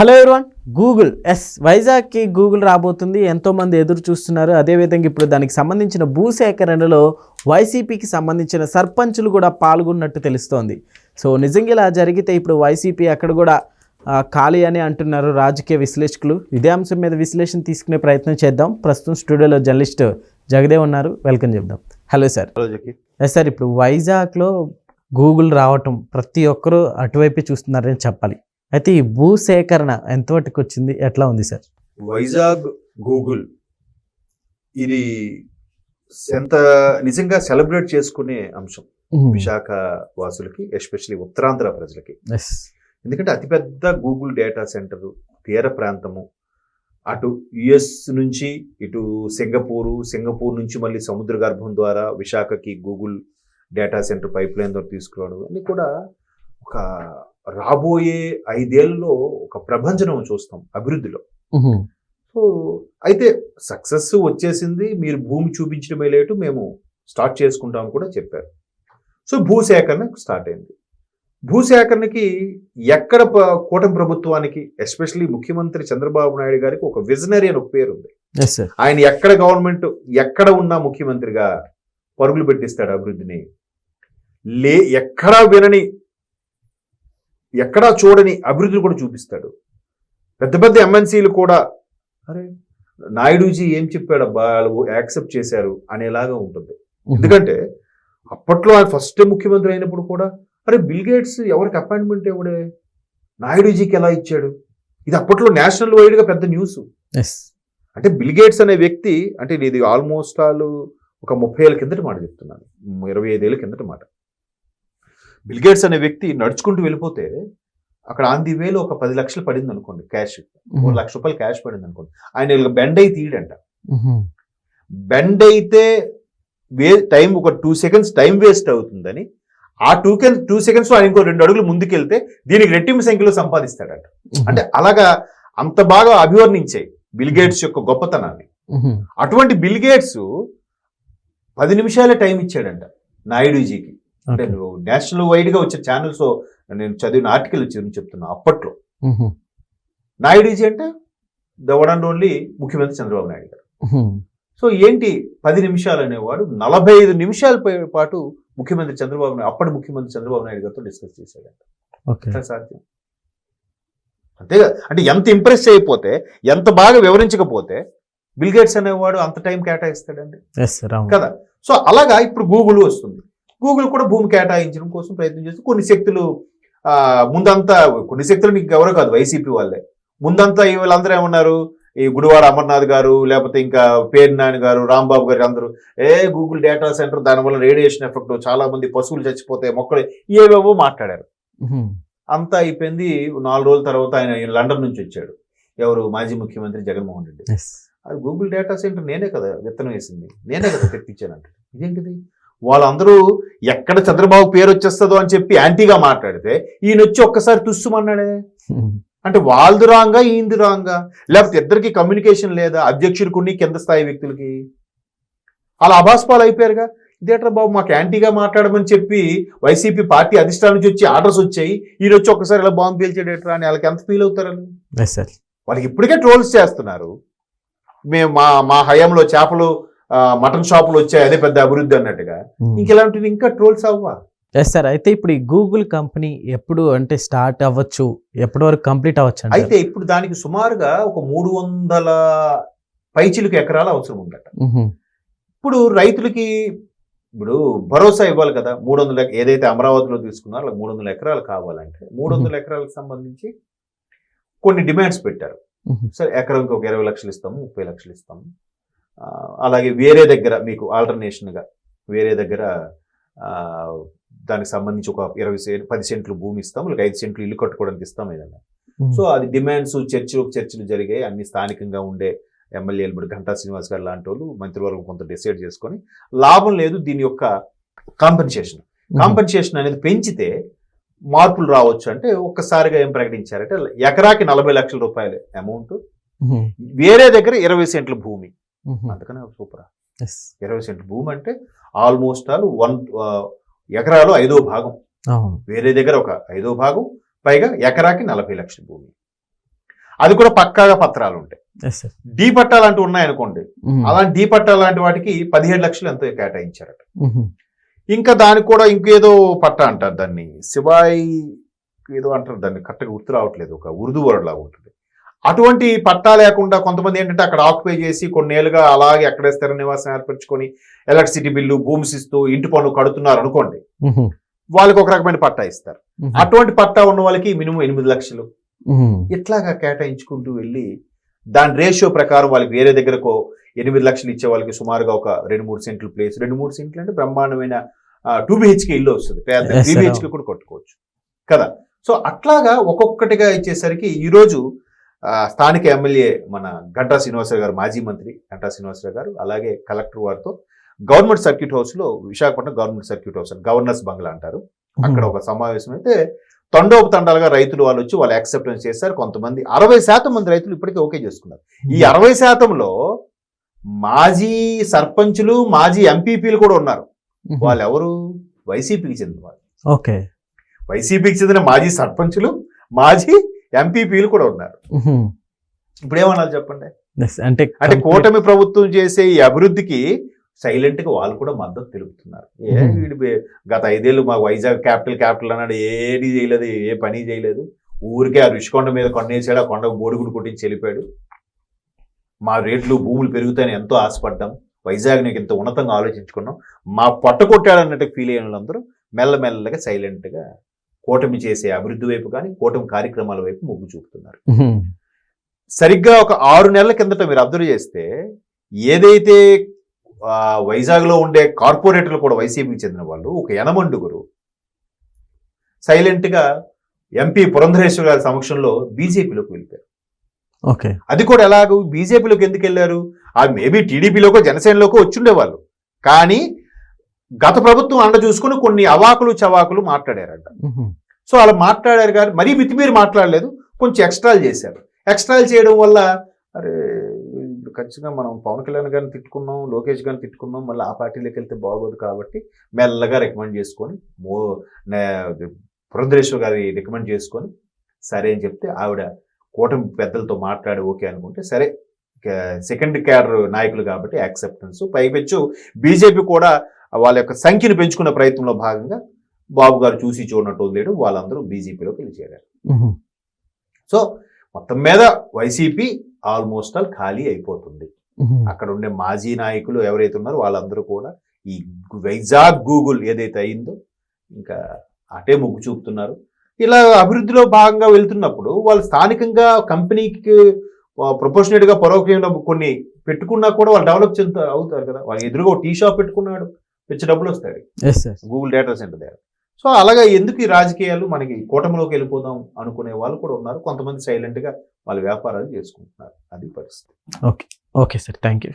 Hello everyone Google yes వైజాగ్కి Google రాబోతుంది. ఎంతోమంది ఎదురు చూస్తున్నారు. అదేవిధంగా ఇప్పుడు దానికి సంబంధించిన భూసేకరణలో వైసీపీకి సంబంధించిన సర్పంచులు కూడా పాల్గొన్నట్టు తెలుస్తోంది. సో నిజంగా ఇలా జరిగితే ఇప్పుడు వైసీపీ అక్కడ కూడా ఖాళీ అని అంటున్నారు రాజకీయ విశ్లేషకులు. ఇదే అంశం మీద విశ్లేషణ తీసుకునే ప్రయత్నం చేద్దాం. ప్రస్తుతం స్టూడియోలో జర్నలిస్ట్ జగదేవ్ ఉన్నారు. వెల్కమ్ చెప్దాం. Hello sir. ఎస్ సార్ ఇప్పుడు వైజాగ్లో గూగుల్ రావటం ప్రతి ఒక్కరూ అటువైపే చూస్తున్నారని చెప్పాలి. అయితే ఈ భూ సేకరణ ఎంతవరకు వచ్చింది ఎట్లా ఉంది సార్? వైజాగ్ గూగుల్ ఇది ఎంత నిజంగా సెలబ్రేట్ చేసుకునే అంశం విశాఖ వాసులకి ఎస్పెషల్లీ ఉత్తరాంధ్ర ప్రజలకి. ఎస్. ఎందుకంటే అతిపెద్ద గూగుల్ డేటా సెంటర్ తీర ప్రాంతము. అటు యుఎస్ నుంచి ఇటు సింగపూరు సింగపూర్ నుంచి మళ్ళీ సముద్ర గర్భం ద్వారా విశాఖకి Google data centre pipeline ద్వారా తీసుకురావడం అన్ని కూడా ఒక రాబోయే ఐదేళ్ళలో ఒక ప్రభంజనం చూస్తాం అభివృద్ధిలో. సో అయితే సక్సెస్ వచ్చేసింది మీరు భూమి చూపించడమే లేటు మేము స్టార్ట్ చేసుకుంటాం కూడా చెప్పారు. సో భూసేకరణ స్టార్ట్ అయింది. భూసేకరణకి ఎక్కడ కూటమి ప్రభుత్వానికి ఎస్పెషల్లీ ముఖ్యమంత్రి చంద్రబాబు నాయుడు గారికి ఒక విజనరీ అని ఒక పేరు ఉంది. ఆయన ఎక్కడ గవర్నమెంట్ ఎక్కడ ఉన్నా ముఖ్యమంత్రిగా పరుగులు పెట్టిస్తాడు అభివృద్ధిని. లే ఎక్కడా వినని ఎక్కడా చూడని అభివృద్ధిని కూడా చూపిస్తాడు. పెద్ద పెద్ద ఎంఎన్సీలు కూడా అరే నాయుడుజీ ఏం చెప్పాడబ్బా వాళ్ళు యాక్సెప్ట్ చేశారు అనేలాగా ఉంటుంది. ఎందుకంటే అప్పట్లో ఆయన ఫస్ట్ ముఖ్యమంత్రి అయినప్పుడు కూడా అరే బిల్ గేట్స్ ఎవరికి అపాయింట్మెంట్ ఇవ్వడే? నాయుడుజీకి ఎలా ఇచ్చాడు? ఇది అప్పట్లో నేషనల్ వైడ్గా పెద్ద న్యూస్. అంటే బిల్ గేట్స్ అనే వ్యక్తి అంటే ఇది ఆల్మోస్ట్ ఆల్ ఒక ముప్పై ఏళ్ళ కిందటి మాట చెప్తున్నాను. ఇరవై ఐదేళ్ళ కిందటి మాట. బిల్ గేట్స్ అనే వ్యక్తి నడుచుకుంటూ వెళ్ళిపోతే అక్కడ ఆన్ ది వేలో ఒక పది లక్షలు పడింది అనుకోండి క్యాష్ ఒక లక్ష రూపాయలు క్యాష్ పడింది అనుకోండి. ఆయన ఇలా బెండ్ అయి తీయడంట. బెండ్ అయితే వే టైం ఒక టూ సెకండ్స్ టైం వేస్ట్ అవుతుందని ఆ టూ కెన్ టూ సెకండ్స్ ఆయన ఇంకో రెండు అడుగులు ముందుకెళ్తే దీనికి రెట్టింపు సంఖ్యలో సంపాదిస్తాడట. అంటే అలాగా అంత బాగా అభివర్ణించాయి బిల్ గేట్స్ యొక్క గొప్పతనాన్ని. అటువంటి బిల్ గేట్స్ పది నిమిషాలే టైం ఇచ్చాడంట నాయుడుజీకి అంటే నువ్వు నేషనల్ వైడ్గా వచ్చే ఛానల్స్ నేను చదివిన ఆర్టికల్ వచ్చి చెప్తున్నా అప్పట్లో. నాయుడుజీ అంటే ద వన్ అండ్ ఓన్లీ ముఖ్యమంత్రి చంద్రబాబు నాయుడు గారు. సో ఏంటి? పది నిమిషాలు అనేవాడు నలభై ఐదు నిమిషాల పాటు ముఖ్యమంత్రి చంద్రబాబు నాయుడు అప్పటి ముఖ్యమంత్రి చంద్రబాబు నాయుడు గారితో డిస్కస్ చేశాడంట సాధ్యం. అంతేగా అంటే ఎంత ఇంప్రెస్ అయిపోతే ఎంత బాగా వివరించకపోతే బిల్ గేట్స్ అనేవాడు అంత టైం కేటాయిస్తాడండి. కదా? సో అలాగా ఇప్పుడు గూగుల్ వస్తుంది. గూగుల్ కూడా భూమి కేటాయించడం కోసం ప్రయత్నం చేస్తుంది కొన్ని శక్తులు ఆ, ముందంతా కొన్ని శక్తులు నీకు ఎవరో కాదు వైసీపీ వాళ్ళే. ముందంతా ఈ వీళ్ళందరూ ఏమన్నారు? ఈ గుడివాడ అమర్నాథ్ గారు లేకపోతే ఇంకా పేరు నాని గారు రాంబాబు గారు అందరూ ఏ గూగుల్ డేటా సెంటర్ దానివల్ల రేడియేషన్ ఎఫెక్ట్ చాలా మంది పశువులు చచ్చిపోతాయి మొక్కలు ఏవేవో మాట్లాడారు. అంతా అయిపోయింది నాలుగు రోజుల తర్వాత ఆయన లండన్ నుంచి వచ్చాడు. ఎవరు? మాజీ ముఖ్యమంత్రి జగన్మోహన్ రెడ్డి. అది గూగుల్ డేటా సెంటర్ నేనే కదా విత్తనం వేసింది. నేనే కదా తెప్పించానంట ఇదేంటిది? వాళ్ళందరూ ఎక్కడ చంద్రబాబు పేరు వచ్చేస్తుందో అని చెప్పి యాంటీగా మాట్లాడితే ఈయన వచ్చి ఒక్కసారి తుస్సుమన్నాడే. అంటే వాళ్ళది రాంగా ఈయనది రాంగా? లేకపోతే ఇద్దరికి కమ్యూనికేషన్ లేదా? అధ్యక్షుడికి కింద స్థాయి వ్యక్తులకి? అలా అభాస్పాలు అయిపోయారుగా? ఇదేట్రా బాబు మాకు యాంటీగా మాట్లాడమని చెప్పి వైసీపీ పార్టీ అధిష్టానం నుంచి వచ్చి ఆర్డర్స్ వచ్చాయి. ఈయన వచ్చి ఒక్కసారి ఇలా బాంబు పేల్చాడేట్రా అని వాళ్ళకి ఎంత ఫీల్ సార్ వాళ్ళకి ఇప్పటికే ట్రోల్స్ చేస్తున్నారు. మేము మా మా హయాంలో చేపలు మటన్ షాపులు వచ్చాయి అదే పెద్ద అభివృద్ధి అన్నట్టుగా. ఇంక ఇలాంటివి ఇంకా ట్రోల్స్ అవ్వా ఎస్ సార్ అయితే ఇప్పుడు ఈ గూగుల్ కంపెనీ ఎప్పుడు అంటే స్టార్ట్ అవ్వచ్చు? ఎప్పటి వరకు కంప్లీట్ అవ్వచ్చు అయితే ఇప్పుడు దానికి సుమారుగా ఒక మూడు వందల పైచిలకు ఎకరాలు అవసరం ఉందట. ఇప్పుడు రైతులకి ఇప్పుడు భరోసా ఇవ్వాలి కదా. మూడు వందల ఏదైతే అమరావతిలో తీసుకున్నారో అలా మూడు వందల ఎకరాలు కావాలంటే మూడు వందల ఎకరాలకు సంబంధించి కొన్ని డిమాండ్స్ పెట్టారు. సరే ఎకరంకి ఒక ఇరవై లక్షలు ఇస్తాము ముప్పై లక్షలు ఇస్తాము. అలాగే వేరే దగ్గర మీకు ఆల్టర్నేషన్గా వేరే దగ్గర దానికి సంబంధించి ఒక ఇరవై సెంట్ పది సెంట్లు భూమి ఇస్తాం లేక ఐదు సెంట్లు ఇల్లు కట్టుకోవడానికి ఇస్తాం ఏదన్నా. సో అది డిమాండ్స్ చర్చలు చర్చలు జరిగాయి అన్ని స్థానికంగా ఉండే ఎమ్మెల్యేలు ఇప్పుడు గంటా శ్రీనివాస్ గారు లాంటి వాళ్ళు మంత్రివర్గం కొంత డిసైడ్ చేసుకొని లాభం లేదు దీని యొక్క కాంపెన్సేషన్ కాంపెన్సేషన్ అనేది పెంచితే మార్పులు రావచ్చు అంటే ఒక్కసారిగా ఏం ప్రకటించారంటే ఎకరాకి నలభై లక్షల రూపాయలు అమౌంట్ వేరే దగ్గర ఇరవై సెంట్ల భూమి. అందుకనే సూపర్. ఇరవై సెంట్ల భూమి అంటే ఆల్మోస్ట్ ఆల్ వన్ ఎకరాలు ఐదో భాగం. వేరే దగ్గర ఒక ఐదో భాగం పైగా ఎకరాకి నలభై లక్షల భూమి. అది కూడా పక్కాగా పత్రాలు ఉంటాయి. డి పట్టాలు అంటూ ఉన్నాయనుకోండి అలాంటి డి పట్టాలు లాంటి వాటికి పదిహేడు లక్షలు ఎంతో కేటాయించారట. ఇంకా దానికి కూడా ఇంకేదో పట్టా అంటారు దాన్ని. శివాయి ఏదో అంటారు దాన్ని కరెక్ట్గా గుర్తు రావట్లేదు. ఒక ఉర్దూ వర్డ్ లాగా ఉంటుంది. అటువంటి పట్టా లేకుండా కొంతమంది ఏంటంటే అక్కడ ఆక్యుపై చేసి కొన్నేళ్ళుగా అలాగే అక్కడే స్థిర నివాసం ఏర్పరచుకొని ఎలక్ట్రిసిటీ బిల్లు భూమ్స్ ఇస్తూ ఇంటి పన్ను కడుతున్నారు అనుకోండి వాళ్ళకి ఒక రకమైన పట్టా ఇస్తారు. అటువంటి పట్టా ఉన్న వాళ్ళకి మినిమం ఎనిమిది లక్షలు. ఇట్లాగా కేటాయించుకుంటూ వెళ్ళి దాని రేషియో ప్రకారం వాళ్ళకి వేరే దగ్గరకు ఎనిమిది లక్షలు ఇచ్చే వాళ్ళకి సుమారుగా ఒక రెండు మూడు సెంట్లు ప్లేస్ రెండు మూడు సెంట్లు అంటే బ్రహ్మాండమైన టూ బిహెచ్కే ఇల్లు వస్తుంది. Yes, three. బిహెచ్కే కూడా కట్టుకోవచ్చు. కదా? సో అట్లాగా ఒక్కొక్కటిగా ఇచ్చేసరికి ఈరోజు స్థానిక ఎమ్మెల్యే మన గంటా శ్రీనివాసరావు గారు మాజీ మంత్రి గంటా శ్రీనివాసరావు గారు అలాగే కలెక్టర్ వారితో గవర్నమెంట్ సర్క్యూట్ హౌస్లో Visakhapatnam government circuit house governor's బంగ్లా అంటారు. అక్కడ ఒక సమావేశం అయితే తండోపతండాలుగా రైతులు వాళ్ళు వచ్చి వాళ్ళు యాక్సెప్టెన్స్ చేశారు. కొంతమంది అరవై శాతం మంది రైతులు ఇప్పటికే ఓకే చేసుకున్నారు. ఈ అరవై శాతంలో మాజీ సర్పంచులు మాజీ ఎంపీపీలు కూడా ఉన్నారు. వాళ్ళు ఎవరు వైసీపీకి చెందిన వాళ్ళు. ఓకే. వైసీపీకి చెందిన మాజీ సర్పంచులు మాజీ ఎంపీపీలు కూడా ఉన్నారు. ఇప్పుడు ఏమన్నారు చెప్పండి? అంటే అంటే కూటమి ప్రభుత్వం చేసే ఈ అభివృద్ధికి సైలెంట్గా వాళ్ళు కూడా మద్దతు తెలుపుతున్నారు. ఏ. వీడి బే- గత ఐదేళ్ళు మా వైజాగ్ క్యాపిటల్ క్యాపిటల్ అన్నాడు ఏది చేయలేదు ఏ పని చేయలేదు. ఊరికే ఆ రుషికొండ మీద కొండేసాడు ఆ కొండకు బోడిగుడు కొట్టించి వెళ్ళిపోయాడు మా రేట్లు భూములు పెరుగుతాయని ఎంతో ఆశపడ్డాం. వైజాగ్ నీకు ఇంత ఉన్నతంగా ఆలోచించుకున్నాం. మా పొట్ట కొట్టాడన్నట్టు ఫీల్ అయిన వాళ్ళందరూ మెల్లమెల్లగా సైలెంట్గా కూటమి చేసే అభివృద్ధి వైపు కానీ కూటమి కార్యక్రమాల వైపు మొగ్గు చూపుతున్నారు. సరిగ్గా ఒక ఆరు నెలల కిందట మీరు అబ్జర్వ్ చేస్తే ఏదైతే వైజాగ్లో ఉండే కార్పొరేటర్లు కూడా వైసీపీకి చెందిన వాళ్ళు ఒక ఎనమండుగురు సైలెంట్గా ఎంపీ పురంధరేశ్వర గారి సమక్షంలో బీజేపీలోకి వెళ్ళిపోయారు. ఓకే. అది కూడా ఎలాగూ బీజేపీలోకి ఎందుకు వెళ్ళారు? ఆ మేబీ టీడీపీలోకో జనసేనలోకో వచ్చిండేవాళ్ళు కానీ గత ప్రభుత్వం అండ చూసుకుని కొన్ని అవాకులు చవాకులు మాట్లాడారంట. సో అలా మాట్లాడారు కానీ మరీ మితిమీరి మాట్లాడలేదు కొంచెం ఎక్స్ట్రాలు చేశారు. ఎక్స్ట్రాలు చేయడం వల్ల అరే ఇప్పుడు ఖచ్చితంగా మనం పవన్ కళ్యాణ్ గారిని తిట్టుకున్నాం లోకేష్ గారిని తిట్టుకున్నాం మళ్ళీ ఆ పార్టీలోకి వెళ్తే బాగోదు కాబట్టి మెల్లగా రికమెండ్ చేసుకొని మో పురంధరేశ్వర్ గారి రికమెండ్ చేసుకొని సరే అని చెప్తే ఆవిడ కూటమి పెద్దలతో మాట్లాడి ఓకే అనుకుంటే సరే సెకండ్ క్యాడర్ నాయకులు కాబట్టి యాక్సెప్టెన్స్ పైపెచ్చు బీజేపీ కూడా వాళ్ళ యొక్క సంఖ్యను పెంచుకునే ప్రయత్నంలో భాగంగా బాబు గారు చూసి చూడనట్టు వదిలేడు. వాళ్ళందరూ బీజేపీలోకి వెళ్ళి చేరారు. సో మొత్తం మీద వైసీపీ ఆల్మోస్ట్ ఆల్ ఖాళీ అయిపోతుంది. అక్కడ ఉండే మాజీ నాయకులు ఎవరైతే ఉన్నారో వాళ్ళందరూ కూడా ఈ వైజాగ్ గూగుల్ ఏదైతే అయిందో ఇంకా అటే మొగ్గు చూపుతున్నారు. ఇలా అభివృద్ధిలో భాగంగా వెళ్తున్నప్పుడు వాళ్ళు స్థానికంగా కంపెనీకి ప్రొపోర్షనేట్గా పరోక్షంగా కొన్ని పెట్టుకున్నా కూడా వాళ్ళు డెవలప్ చెందుతా అవుతారు కదా. వాళ్ళు ఎదురుగా టీ షాప్ పెట్టుకున్నాడు. పెంచి డబ్బులు వస్తాయి. గూగుల్ డేటా సెంటర్ దగ్గర. సో అలాగా ఎందుకు ఈ రాజకీయాలు మనకి కూటమిలోకి వెళ్ళిపోదాం అనుకునే వాళ్ళు కూడా ఉన్నారు. కొంతమంది సైలెంట్గా వాళ్ళ వ్యాపారాలు చేసుకుంటున్నారు. అది పరిస్థితి. Okay sir thank you